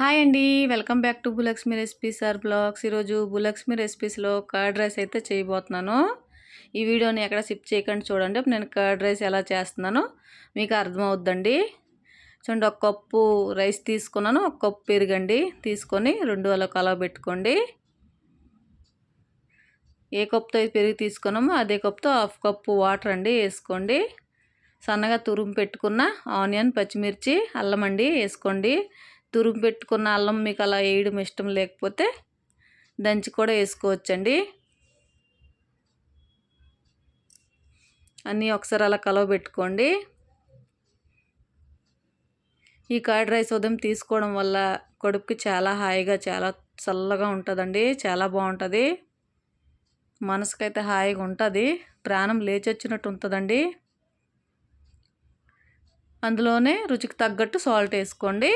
Hi అండి. Welcome back to Bhulakshmi recipes or blogs. ఈరోజు Bhulakshmi రెసిపీస్లో curd rice అయితే చేయబోతున్నాను. ఈ వీడియోని ఎక్కడ సిప్ చేయకుండా చూడండి. నేను కర్డ్ రైస్ ఎలా చేస్తున్నానో మీకు అర్థమవుద్దండి. చూడండి ఒక కప్పు రైస్ తీసుకున్నాను. ఒక కప్పు పెరుగండి తీసుకొని రెండు అలా కలవ పెట్టుకోండి. ఏ కప్పుతో పెరుగు తీసుకున్నామో అదే కప్పుతో హాఫ్ కప్పు వాటర్ అండి వేసుకోండి. సన్నగా తురుము పెట్టుకున్న ఆనియన్ పచ్చిమిర్చి అల్లం అండి వేసుకోండి. తురుము పెట్టుకున్న అల్లం మీకు అలా వేయడం ఇష్టం లేకపోతే దంచి కూడా వేసుకోవచ్చండి. అన్నీ ఒకసారి అలా కలవ పెట్టుకోండి. ఈ కర్డ్ రైస్ ఉదయం తీసుకోవడం వల్ల కడుపుకి చాలా హాయిగా చాలా చల్లగా ఉంటుందండి చాలా బాగుంటుంది. మనసుకైతే హాయిగా ఉంటుంది. ప్రాణం లేచొచ్చినట్టు ఉంటుందండి. అందులోనే రుచికి తగ్గట్టు సాల్ట్ వేసుకోండి.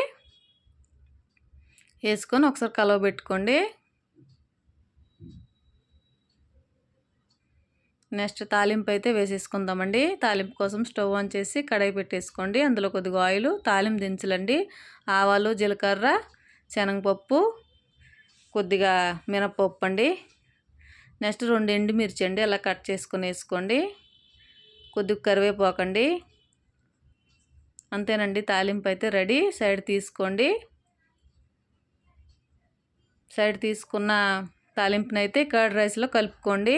వేసుకొని ఒకసారి కలవ పెట్టుకోండి. నెక్స్ట్ తాలింపు అయితే వేసేసుకుందామండి. తాలింపు కోసం స్టవ్ ఆన్ చేసి కడాయి పెట్టేసుకోండి. అందులో కొద్దిగా ఆయిల్ తాలింపు దించలండి ఆవాలు జీలకర్ర శనగపప్పు కొద్దిగా మినపప్పు అండి. నెక్స్ట్ రెండు ఎండుమిర్చి అండి అలా కట్ చేసుకొని వేసుకోండి. కొద్దిగా కరివేపాకండి. అంతేనండి తాలింపు అయితే రెడీ. సైడ్ తీసుకోండి. సైడ్ తీసుకున్న తాలింపునైతే కర్డ్ రైస్లో కలుపుకోండి.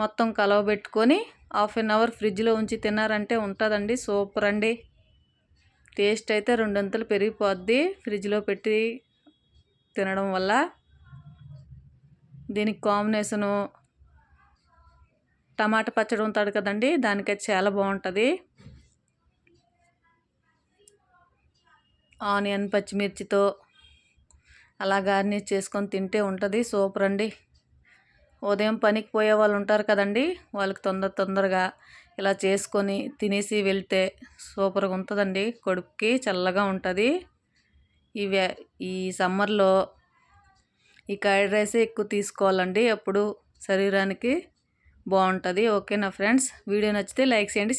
మొత్తం కలవబెట్టుకొని హాఫ్ అన్ అవర్ ఫ్రిడ్జ్లో ఉంచి తిన్నారంటే ఉంటుందండి సూపర్ అండి. టేస్ట్ అయితే రెండంతలు పెరిగిపోద్ది ఫ్రిడ్జ్లో పెట్టి తినడం వల్ల. దీనికి కాంబినేషను టమాటా పచ్చడి ఉంటాడు కదండి దానికైతే చాలా బాగుంటుంది. ఆనియన్ పచ్చిమిర్చితో అలా గార్నిష్ చేసుకొని తింటే ఉంటుంది. సూపర్ అండి. ఉదయం పనికి పోయే వాళ్ళు ఉంటారు కదండి. వాళ్ళకి తొందర తొందరగా ఇలా చేసుకొని తినేసి వెళ్తే సూపర్గా ఉంటుందండి. కొడుక్కి చల్లగా ఉంటుంది. ఈ ఈ సమ్మర్లో ఈ కర్డ్ రైసే ఎక్కువ తీసుకోవాలండి. అప్పుడు శరీరానికి బాగుంటుంది. ఓకేనా ఫ్రెండ్స్? వీడియో నచ్చితే లైక్ చేయండి